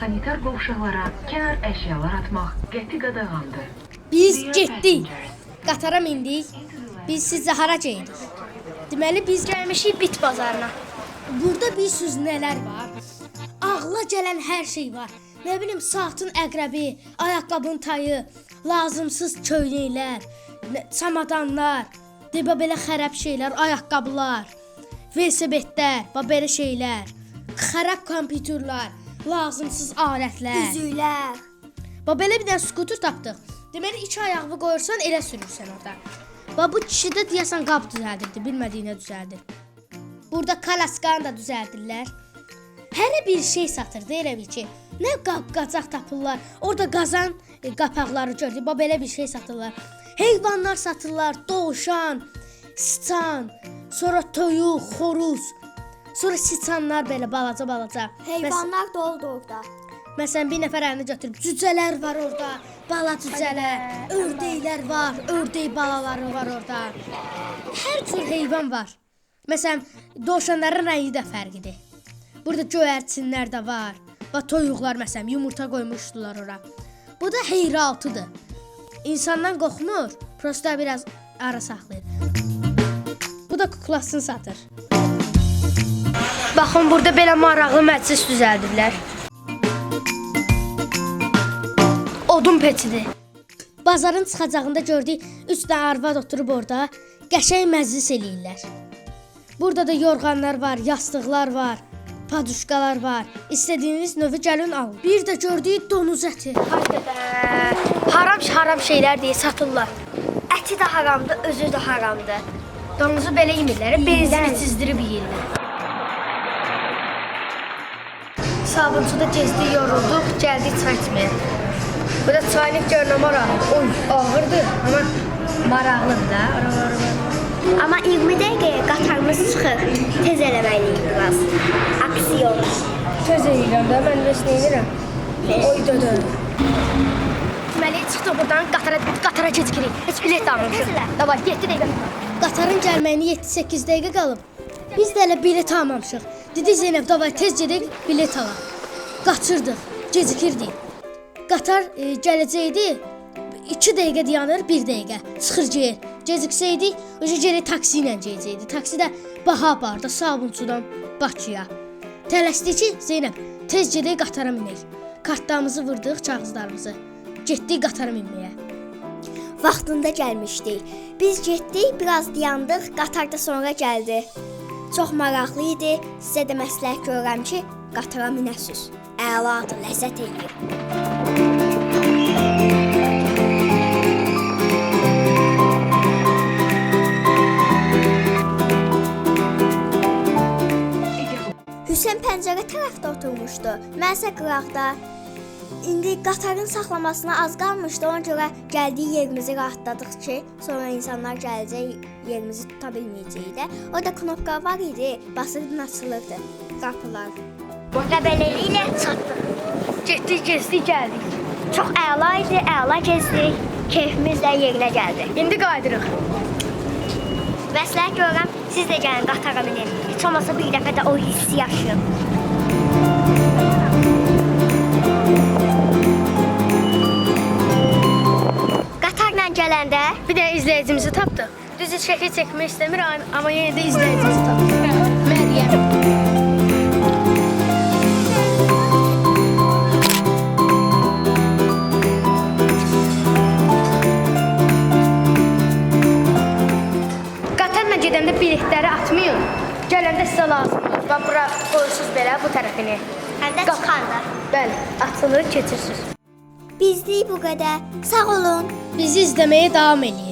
sanitar qovşaqlara kənar əşyalar atmaq qəti qadağandır. Biz getdik. Qatara mindik. Biz sizə hara gedirik? Deməli biz gəlmişik bit bazarına. Burada bilirsiniz nələr var? Ağla gələn hər şey var. Nə bilim saatın əqrəbi, ayaqqabının tayı, lazımsız köynəklər, nə- çamadanlar, deba belə xərab şeylər, ayaqqabılar, velosipedlər, belə şeylər, xərab kompüterlər, lazımsız alətlər. Üzüklər. Bax belə bir dənə skuter tapdıq. Deməli iki ayağını qoyursan elə sürürsən orada. Bax bu kişi də deyəsən qab düzəldirdi, bilmədiyinə düzəldir. Burada kalaskanı da düzəldirlər. Hər bir şey satırdı elə bil ki. Nə qab qacaq tapırlar. Orada qazan e, qapaqları gördük. Bax belə bir şey satırlar. Heyvanlar satırlar. Dovşan, sıçan, sonra toyuq, xoruz. Sonra siçanlar belə balaca balaca. Məs- Heyvanlar doludur orada. Məsələn, bir nəfər əlini götürüb cücələr var orada, bala cücələr, ördəklər var, ördək balaları var orada. Hər cür heyvan var. Məsələn, dovşanların rəngi də fərqlidir. Burada göyərçinlər də var. Və toyuqlar məsələn yumurta qoymuşdular ora. Bu da heyraltıdır. İnsandan qorxmur, prosta biraz ara saxlayır. Bu da kuklasını satır. Baxın, burada belə maraqlı məclis düzəldiblər. Odun peçidir. Bazarın çıxacağında gördük 3 dənə arvad oturub orada qəşəng məclis eləyirlər. Burada da yorğanlar var, yastıqlar var, paduşkalar var. İstədiyiniz növü gəlin alın. Bir də gördük donuz əti. Hayda. Haram haram şeylər deyə satırlar. Əti də haramdır, özü də haramdır. Donuzu belə yemirlər, benzini çizdirib yeyirlər. Sabunçuda gezdik, yorulduq, gəldik çay içməyə. Bu da çaynik görünə maraqlı. Oy, ağırdır, amma maraqlıdır da. Amma 20 dəqiqəyə qatarımız çıxır. Tez eləməliyik biraz. Aksiyon. Söz edirəm də, mən də edirəm? Oy, dödö. Deməli, çıxdıq buradan, qatara, qatara gecikirik. Heç bilet də almamışıq. Davay, 7 dəqiqə. Qatarın gəlməyinə 7-8 dəqiqə qalıb. Biz də elə bilet almamışıq. Dedi Zeynəb, davay tez gedək, bilet alaq. Qaçırdıq, gecikirdik. Qatar e, gələcəkdi. 2 dəqiqə dayanır, 1 dəqiqə. Çıxır geyir. Geciksəydik, öcə geri taksi ilə gedəcəkdi. Taksi də baha apardı Sabunçudan Bakıya. Tələsdi ki, Zeynəb, tez gedək qatara minək. Kartlarımızı vurdıq, kağızlarımızı. Getdik qatara minməyə. Vaxtında gəlmişdik. Biz getdik, biraz dayandıq, qatar da sonra gəldi. Çox maraqlı idi. Sizə də məsləhət görürəm ki, qatara minəsiz. Əladır, ləzzət eləyir. Hüseyn pəncərə tərəfdə oturmuşdu. Mən isə qıraqda. İndi qatarın saxlamasına az qalmışdı. Ona görə gəldiyi yerimizi rahatladıq ki, sonra insanlar gələcək, yerimizi tuta bilməyəcəyik də. Orada knopka var idi, basırdın açılırdı qapılar. Və beləliklə çatdıq. Getdik, gezdik, gəldik. Çox əla idi, əla gezdik. Keyfimiz də yerinə gəldi. İndi qayıdırıq. Məsləhət görürəm, siz də gəlin qatara minin. Heç olmasa bir dəfə də o hissi yaşayın. Bir də izləyicimizi tapdıq. Düzü şəkil çəkmək istəmir, amma yenə də izləyicimizi tapdıq. Məryəm. Qatarla gedəndə biletləri atmayın. Gələndə sizə lazımdır. Bax bura qoyursunuz belə bu tərəfini. həm də çıxanda. Bəli, açılır, keçirsiniz. Bizlik bu qədər. Sağ olun. Bizi izləməyə davam eləyin.